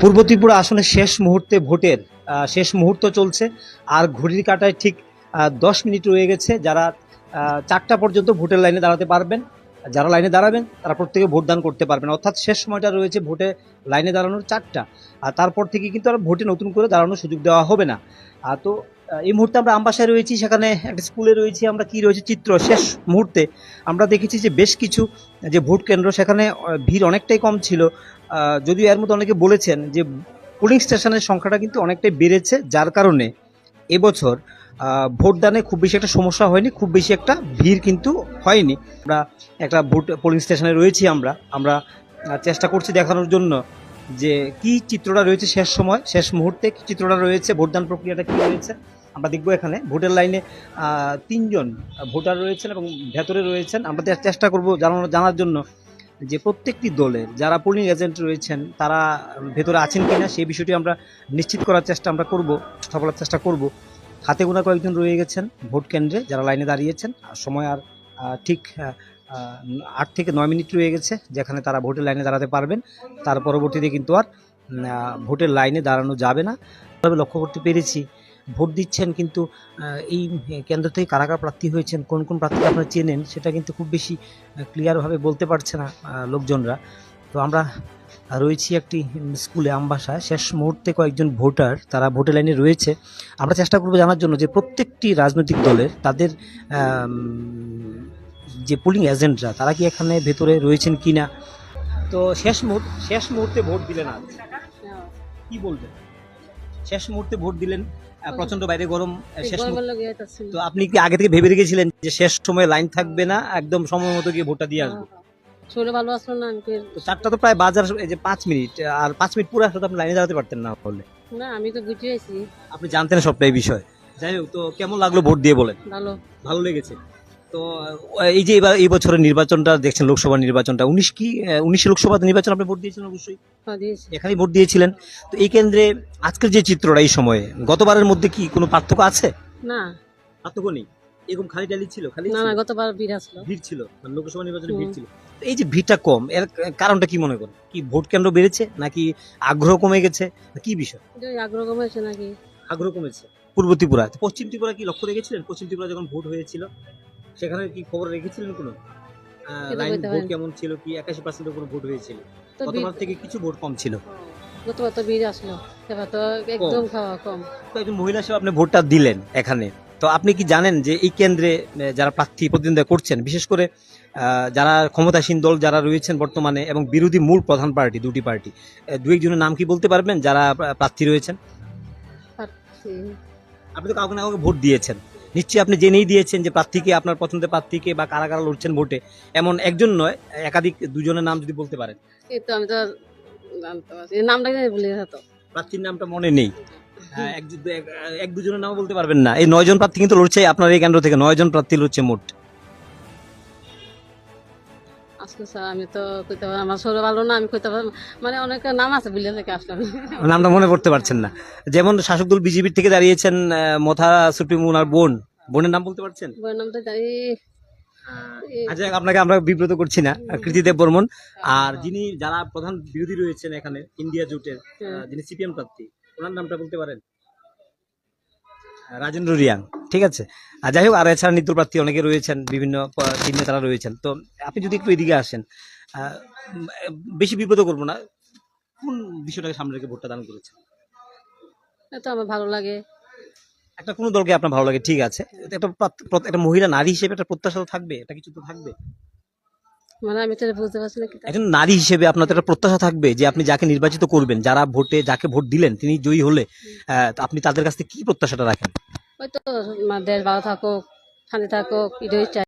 পূর্ব ত্রিপুরা আসলে শেষ মুহূর্তে ভোটের শেষ মুহূর্ত চলছে। আর ঘড়ির কাটায় ঠিক দশ মিনিট রয়ে গেছে। যারা চারটা পর্যন্ত ভোটের লাইনে দাঁড়াতে পারবেন, যারা লাইনে দাঁড়াবেন, তারা প্রত্যেকে ভোটদান করতে পারবেন। অর্থাৎ শেষ সময়টা রয়েছে ভোটে লাইনে দাঁড়ানোর চারটা। আর তারপর থেকে কিন্তু আর ভোটে নতুন করে দাঁড়ানোর সুযোগ দেওয়া হবে না। আর তো এই মুহূর্তে আমরা আমবাসায় রয়েছি, সেখানে একটা স্কুলে রয়েছি, আমরা কি রয়েছে, চিত্র শেষ মুহূর্তে। আমরা দেখেছি যে বেশ কিছু যে ভোট কেন্দ্র, সেখানে ভিড় অনেকটাই কম ছিল। যদিও এর মধ্যে অনেকে বলেছেন যে পোলিং স্টেশনের সংখ্যাটা কিন্তু অনেকটাই বেড়েছে, যার কারণে এবছর ভোটদানে খুব বেশি একটা সমস্যা হয়নি, খুব বেশি একটা ভিড় কিন্তু হয়নি। আমরা একটা ভোট পোলিং স্টেশনে রয়েছি আমরা। আমরা চেষ্টা করছি দেখানোর জন্য। যে কি চিত্রটা রয়েছে শেষ সময়, শেষ মুহূর্তে কি চিত্রটা রয়েছে, ভোটদান প্রক্রিয়াটা কি রয়েছে, আমরা দেখব এখানে। ভোটের লাইনে তিনজন ভোটার রয়েছেন এবং ভেতরে রয়েছেন। আমরা চেষ্টা করব জানানো, জানার জন্য যে প্রত্যেকটি দলের যারা পোলিং এজেন্ট রয়েছেন, তারা ভেতরে আছেন কিনা, সেই বিষয়টি আমরা নিশ্চিত করার চেষ্টা আমরা করব বলার চেষ্টা করব। হাতে গোনা কয়েকজন রয়ে গেছেন ভোট কেন্দ্রে যারা লাইনে দাঁড়িয়েছেন। সময় আর ঠিক আট থেকে নয় মিনিট রয়ে গেছে, যেখানে তারা ভোটের লাইনে দাঁড়াতে পারবেন। তার পরবর্তীতে কিন্তু আর ভোটের লাইনে দাঁড়ানো যাবে না। তবে লক্ষ্য করতে পেরেছি, ভোট দিচ্ছেন কিন্তু এই কেন্দ্র থেকে কারা কারা প্রার্থী হয়েছেন, কোন কোন প্রার্থী আপনারা চেনেন, সেটা কিন্তু খুব বেশি ক্লিয়ারভাবে বলতে পারছে না লোকজনরা। তো আমরা রয়েছি একটি স্কুলে আমবাসায় শেষ মুহূর্তে কয়েকজন ভোটার তারা ভোটের লাইনে রয়েছে। আমরা চেষ্টা করব জানার জন্য যে প্রত্যেকটি রাজনৈতিক দলের তাদের যে পোলিং এজেন্টরা তারা কি এখানে ভেতরে রয়েছেন কিনা? তো শেষ মুহূর্তে শেষ মুহূর্তে ভোট দিলেন আজ। কি বলবেন? শেষ মুহূর্তে ভোট দিলেন প্রচণ্ড বাইরে গরম শেষ তো আপনি কি আগে থেকে ভেবে রেখেছিলেন যে শেষ সময় লাইন থাকবে না? একদম সময় মতো গিয়ে ভোটটা দিয়ে আসব। শরীর ভালো আসলো না আমি চারটা তো প্রায় বাজার এই যে পাঁচ মিনিট আর পাঁচ মিনিট পুরো আসলে আপনি লাইনে দাঁড়াতে পারতেন না বললে না আমি তো বুঝে আছি আপনি জানতেন সবটাই বিষয়। যাই হোক তো কেমন লাগল ভোট দিয়ে বলেন? ভালো। ভালো লেগেছে। তো এই যে এবার এই বছরের নির্বাচনটা দেখছেন লোকসভা নির্বাচনটা উনিশ কি উনিশ লোকসভা নির্বাচন আপনি ভোট দিয়েছিলেন অবশ্যই? হ্যাঁ, এখানেই ভোট দিয়েছিলেন। তো এই কেন্দ্রে আজকের যে চিত্রটা এই সময়ে গতবারের মধ্যে কি কোনো পার্থক্য আছে? না। পার্থক্য নেই? এরকম খালি টালি ছিল? খালি না না গতবার ভিড় আসলো। ভিড় ছিল? মানে লোকসভা নির্বাচনে ভিড় ছিল। তো এই যে ভিড়টা কম এর কারণটা কি মনে করেন? কি ভোট কেন্দ্র বেড়েছে নাকি আগ্রহ কমে গেছে? কি বিষয়? আগ্রহ কমেছে নাকি? আগ্রহ কমেছে। পূর্ব ত্রিপুরা পশ্চিম ত্রিপুরা কি লক্ষ্য রেখেছিলেন? পশ্চিম ত্রিপুরা যখন ভোট হয়েছিল সেখানে কি খবর রেখেছিলেন কোনো? লাইন ভোট কেমন ছিল? কি একাশি পার্সেন্টের উপর ভোট হয়েছিল? গতবার থেকে কিছু ভোট কম ছিল। গতবার তো ভিড় আসলো। এবার তো একদম খাওয়া কম। তো একজন মহিলা হিসেবে আপনি ভোটটা দিলেন এখানে। তো আপনি কি জানেন যে এই কেন্দ্রে যারা প্রার্থী প্রতিদ্বন্দ্বিতা করছেন বিশেষ করে যারা ক্ষমতাসীন দল যারা রয়েছেন বর্তমানে এবং বিরোধী মূল প্রধান পার্টি দুটি পার্টি দু একজনের নাম কি বলতে পারবেন? যারা প্রার্থী রয়েছেন? আপনি তো কাউকে না কাউকে ভোট দিয়েছেন। নিশ্চয়ই আপনি জেনেই দিয়েছেন যে প্রার্থীকে আপনার পছন্দের প্রার্থীকে বা কারা কারা লড়ছেন ভোটে। এমন একজন নয় একাধিক দুজনের নাম যদি বলতে পারেন। এই তো আমি তো জানতে পারছি নামটা প্রার্থীর নামটা মনে নেই। এক এক- দুজনের নাম বলতে পারবেন না। এই নয়জন প্রার্থী কিন্তু লড়ছে আপনার এই কেন্দ্র থেকে নয়জন প্রার্থী লড়ছে মোট। আজকে স্যার আমি তো কইতে আমার ভালো না আমি কইতে মানে অনেক নাম আছে বলে থেকে আসলাম। নামটা মনে করতে পারছেন না। যেমন শাসক দল বিজেপির থেকে দাঁড়িয়েছেন মথা সুপ্রিম ওনার বোন বোনের নাম বলতে পারছেন? বইয়ের নামটা জানি। আচ্ছা আপনাকে আমরা বিব্রত করছি না। কৃতিদেব বর্মন। আর যিনি যারা প্রধান বিরোধী রয়েছেন এখানে ইন্ডিয়া জোটের যিনি সিপিএম প্রার্থী ওনার নামটা বলতে পারেন? রাজেন্দ্র রিয়াং ঠিক আছে? আর যাই হোক আর এছাড়া নিত্য প্রার্থী অনেকে রয়েছেন বিভিন্ন টিম নেতারা রয়েছেন। তো আপনি যদি একটু এদিকে আসেন আহ, বেশি বিব্রত করব না। কোন বিষয়টাকে সামনে রেখে ভোটটা দান করেছেন? তো আমার ভালো লাগে। একটা কোনো দলকে আপনার ভালো লাগে ঠিক আছে। একটা একটা মহিলা নারী হিসেবে একটা প্রত্যাশা তো থাকবে এটা কিছু তো থাকবে। মানে আমি বুঝতে পারছি না একজন নারী হিসেবে আপনার একটা প্রত্যাশা থাকবে যে আপনি যাকে নির্বাচিত করবেন যারা ভোটে যাকে ভোট দিলেন তিনি জয়ী হলে আপনি তাদের কাছ থেকে কি প্রত্যাশাটা রাখেন? ওই তো দেশ ভালো থাকুক ঠান্ডা থাকুক এটাই চাই।